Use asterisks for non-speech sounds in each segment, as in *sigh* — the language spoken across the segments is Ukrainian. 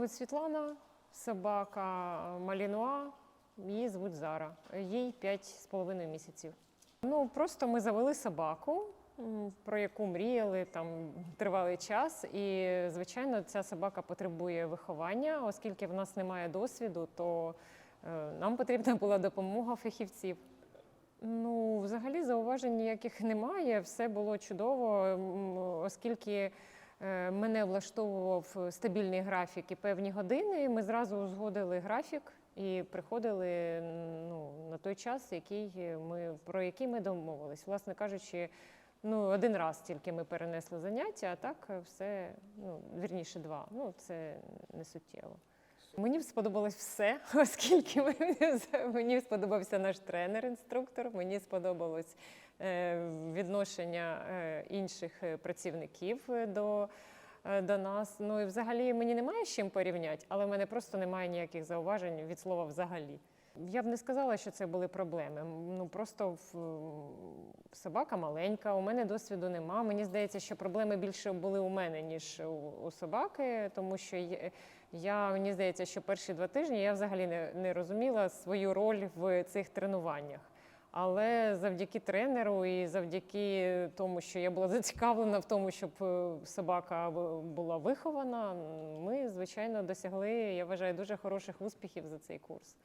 звуть Світлана, собака Малінуа, її звуть Зара. Їй 5,5 місяців. Ну, просто ми завели собаку, про яку мріяли там тривалий час. І, звичайно, ця собака потребує виховання, оскільки в нас немає досвіду, то е, нам потрібна була допомога фахівців. Ну, взагалі, зауважень ніяких немає. Все було чудово, оскільки мене влаштовував стабільний графік і певні години. Ми зразу узгодили графік і приходили ну, на той час, який ми, про який ми домовились. Власне кажучи, ну, один раз тільки ми перенесли заняття, а так все, ну, вірніше, два. Ну, це не суттєво. Мені сподобалось все, *laughs* оскільки *laughs* мені, сподобався наш тренер-інструктор, мені сподобалось е, відношення е, інших е, працівників до, до нас. Ну і взагалі мені немає з чим порівняти, але в мене просто немає ніяких зауважень від слова взагалі. Я б не сказала, що це були проблеми. Ну просто в, собака маленька, у мене досвіду нема. Мені здається, що проблеми більше були у мене, ніж у, собаки, тому що я мені здається, що перші два тижні я взагалі не, не розуміла свою роль в цих тренуваннях. Але завдяки тренеру і завдяки тому, що я була *laughs* зацікавлена в тому, щоб е, собака була вихована, ми, звичайно, досягли, я вважаю, дуже хороших успіхів за цей курс.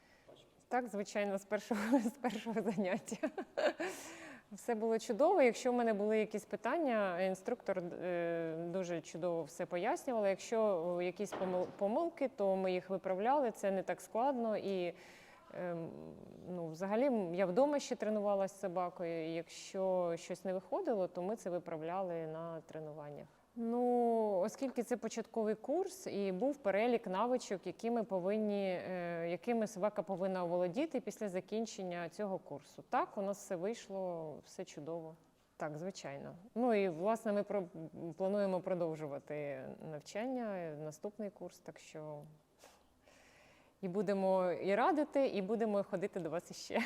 Так, звичайно, з першого, *laughs* з першого заняття. Все було чудово. Якщо в мене були якісь питання, інструктор е, дуже чудово все пояснювала. Якщо е, якісь помилки, то ми їх виправляли. Це не так складно. І ем, ну, взагалі я вдома ще тренувалася з собакою. Якщо щось не виходило, то ми це виправляли на тренуваннях. Ну, оскільки це початковий курс, і був перелік навичок, якими повинні, е, якими собака повинна оволодіти після закінчення цього курсу. Так, у нас все вийшло, все чудово. Так, звичайно. Ну і власне ми про, плануємо продовжувати навчання, е, наступний курс, так що і будемо і радити, і будемо ходити до вас іще.